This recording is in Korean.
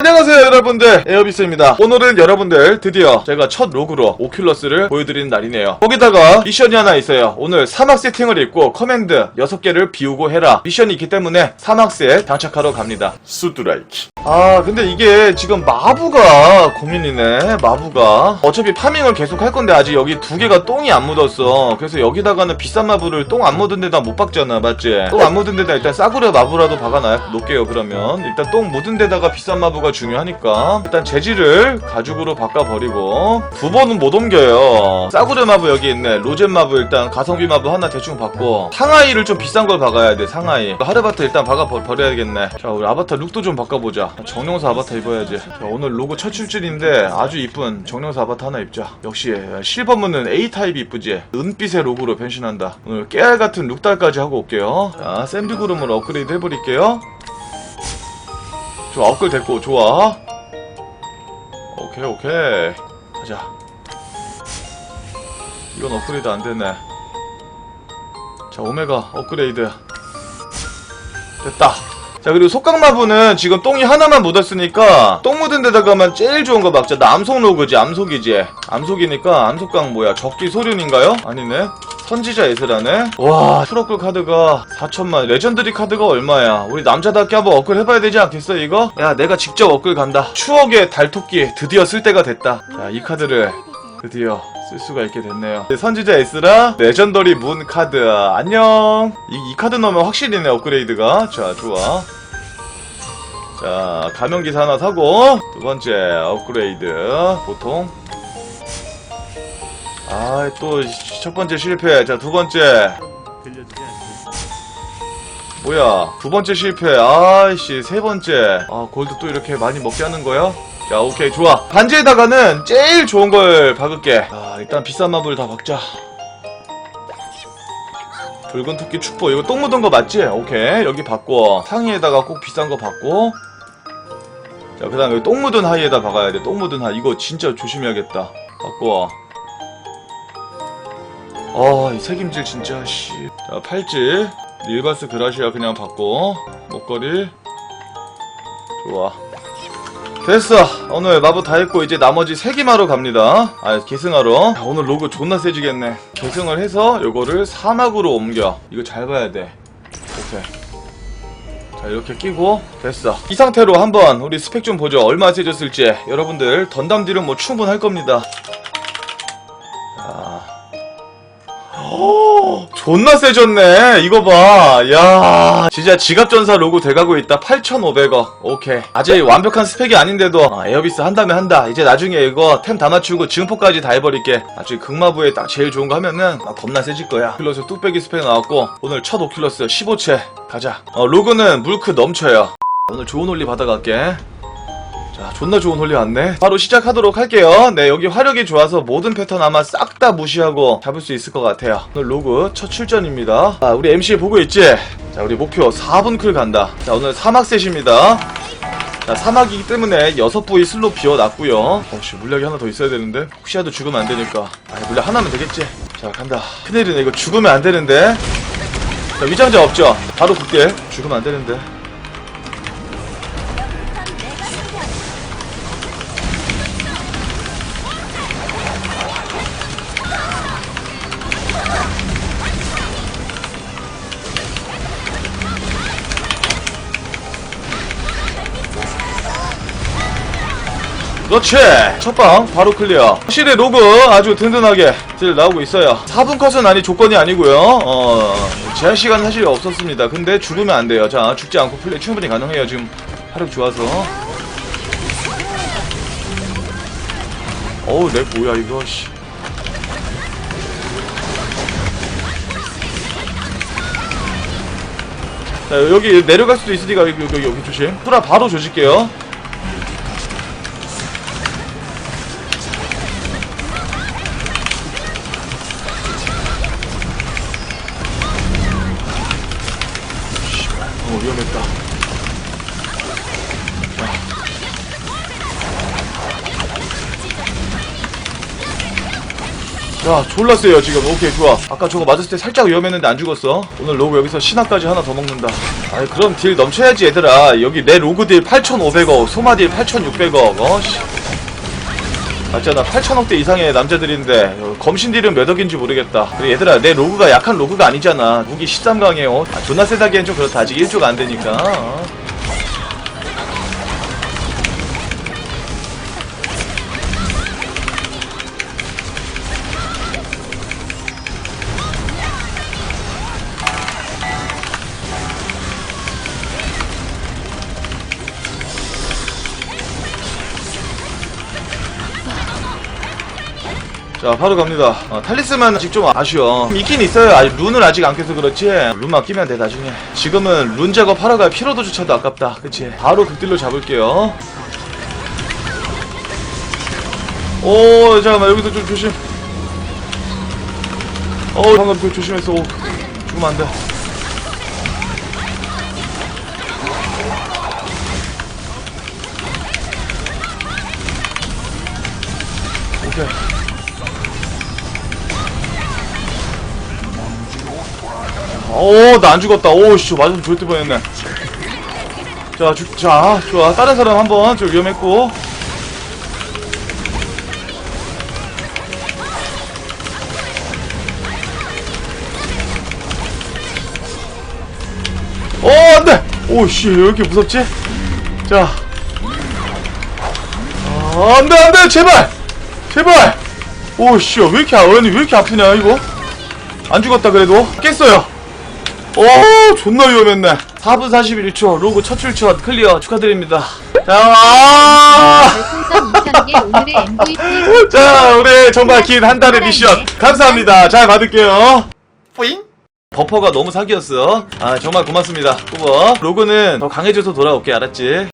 안녕하세요 여러분들. 에어비스입니다. 오늘은 여러분들 드디어 제가 첫 로그로 오큘러스를 보여드리는 날이네요. 거기다가 미션이 하나 있어요. 오늘 사막 세팅을 입고 커맨드 6개를 비우고 해라. 미션이 있기 때문에 사막스에 장착하러 갑니다. 수드라이키. 아 근데 이게 지금 마부가 고민이네 마부가. 어차피 파밍을 계속 할 건데 아직 여기 두 개가 똥이 안 묻었어. 그래서 여기다가는 비싼 마부를 똥 안 묻은 데다 못 박잖아 맞지? 똥 안 묻은 데다 일단 싸구려 마부라도 박아놔 놓을게요 그러면. 일단 똥 묻은 데다가 비싼 마부가 중요하니까. 일단 재질을 가죽으로 바꿔버리고 두 번은 못 옮겨요. 싸구려 마부 여기 있네. 로젠 마부 일단 가성비 마부 하나 대충 받고 상하이를 좀 비싼 걸 박아야 돼 상하이. 하르바트 일단 박아 버- 버려야겠네. 자 우리 아바타 룩도 좀 바꿔보자. 정령사 아바타 입어야지. 자 오늘 로고 첫 출전인데 아주 이쁜 정령사 아바타 하나 입자. 역시 실버문은 A타입이 이쁘지? 은빛의 로고로 변신한다. 오늘 깨알 같은 룩달까지 하고 올게요. 자 샌비그룹으로 업그레이드 해버릴게요 좋아 업글 됐고 좋아. 오케이 오케이. 가자. 이건 업그레이드 안 되네. 자 오메가 업그레이드. 됐다. 자 그리고 속각마부는 지금 똥이 하나만 묻었으니까 똥 묻은 데다가만 제일 좋은 거 막자. 나 암속 로그지 암속이지. 암속이니까 암속각 뭐야? 적기 소륜인가요? 아니네 선지자 에스라네 와 트러클 카드가 4천만 레전드리 카드가 얼마야 우리 남자답게 한번 업글 해봐야 되지 않겠어 이거? 야 내가 직접 업글 간다 추억의 달토끼 드디어 쓸 때가 됐다 자 이 카드를 드디어 쓸 수가 있게 됐네요. 네, 선지자 에스라 레전더리 문 카드 안녕. 이, 이 카드 넣으면 확실히네 업그레이드가. 자 좋아. 자 가면 기사 하나 사고 두 번째 업그레이드 보통. 아 또 첫 번째 실패. 자 두 번째. 뭐야? 두 번째 실패. 아이씨 세 번째. 아 골드 또 이렇게 많이 먹게 하는 거야? 야 오케이 좋아. 반지에다가는 제일 좋은 걸 박을게. 아 일단 비싼 마블 다 박자. 붉은 토끼 축복 이거 똥 묻은 거 맞지? 오케이 여기 받고. 상의에다가 꼭 비싼 거 받고. 자 그 다음 여기 똥 묻은 하이에다 박아야 돼 똥 묻은 하이 이거 진짜 조심해야겠다. 받고 아 이 색임질 진짜 씨 자 팔찌. 일바스 그라시아 그냥 받고. 목걸이. 좋아. 됐어. 오늘 마법 다 했고 이제 나머지 세기마로 갑니다. 아 계승하러. 자, 오늘 로고 존나 세지겠네. 계승을 해서 요거를 사막으로 옮겨. 이거 잘 봐야 돼. 오케이. 자 이렇게 끼고. 됐어. 이 상태로 한번 우리 스펙 좀 보죠. 얼마 세졌을지. 여러분들 던담 딜은 뭐 충분할 겁니다. 자 오, 존나 세졌네. 이거 봐. 야, 진짜 지갑전사 로고 돼가고 있다. 8,500원. 오케이. 아직 완벽한 스펙이 아닌데도 아, 에어비스 한다면 한다. 이제 나중에 이거 템 다 맞추고 증포까지 다 해버릴게. 나중에 극마부에 딱 제일 좋은 거 하면은 아, 겁나 세질 거야. 오큘러스 뚝배기 스펙 나왔고 오늘 첫 오큘러스 15채 가자. 어, 로그는 물크 넘쳐요. 오늘 좋은 홀리 받아갈게. 자, 존나 좋은 홀리 왔네. 바로 시작하도록 할게요. 네, 여기 화력이 좋아서 모든 패턴 아마 싹 다 무시하고 잡을 수 있을 것 같아요. 오늘 로그 첫 출전입니다. 아, 우리 MC 보고 있지? 자, 우리 목표 4분 클 간다. 자, 오늘 사막 셋입니다. 자, 사막이기 때문에 6부위 슬롯 비워놨고요 어씨, 물약이 하나 더 있어야 되는데? 혹시라도 죽으면 안 되니까. 아, 물약 하나면 되겠지? 자, 간다. 큰일이네. 이거 죽으면 안 되는데? 자, 위장자 없죠? 바로 극딜. 죽으면 안 되는데. 그렇지. 첫방 바로 클리어. 확실히 로그 아주 든든하게 딜 나오고 있어요. 4분 컷은 아니 조건이 아니고요. 어 제한 시간 사실 없었습니다. 근데 죽으면 안 돼요. 자 죽지 않고 플레이 충분히 가능해요. 지금 화력 좋아서. 어우 렉 뭐야 이거 씨. 자, 여기 내려갈 수도 있으니까 여기, 여기, 여기 조심. 프라 바로 조질게요. 자. 자, 졸라 세요, 지금. 오케이, 좋아. 아까 저거 맞았을 때 살짝 위험했는데 안 죽었어. 오늘 로그 여기서 신화까지 하나 더 먹는다. 아이, 그럼 딜 넘쳐야지, 얘들아. 여기 내 로그 딜 8,500억, 소마 딜 8,600억, 어, 씨. 맞잖아, 8천억대 이상의 남자들인데, 어, 검신 딜은 몇 억인지 모르겠다. 그래, 얘들아, 내 로그가 약한 로그가 아니잖아. 무기 13강이에요. 아, 존나 세다기엔 좀 그렇다. 아직 1조가 안 되니까. 자 바로 갑니다. 어, 탈리스만 아직 좀 아쉬워. 있긴 있어요. 아직 룬을 아직 안 껴서 그렇지. 룬만 끼면 돼 나중에. 지금은 룬 작업하러 갈 피로도조차도 아깝다. 그치? 바로 극딜로 잡을게요. 오 잠깐만 여기서 좀 조심. 어 방금 그 조심했어 오, 죽으면 안돼. 오케이 오, 나 안 죽었다. 오, 씨, 맞으면 때 뻔했네. 자, 죽, 자, 좋아. 다른 사람 한 번, 좀 위험했고. 오, 안 돼! 오, 씨, 왜 이렇게 무섭지? 자. 아, 안 돼, 안 돼! 제발! 제발! 오, 씨, 왜 이렇게, 아- 왜 이렇게 아프냐, 이거? 안 죽었다, 그래도. 깼어요. 오 존나 위험했네. 4분 41초 로그 첫 출전 클리어 축하드립니다. 자, 아! 별풍선 2,000개 오늘의 MVP 자 우리 정말 긴 한 달의 미션. 감사합니다. 잘 받을게요. 뿌잉? 버퍼가 너무 사기였어. 아 정말 고맙습니다. 꾸버 로그는 더 강해져서 돌아올게. 알았지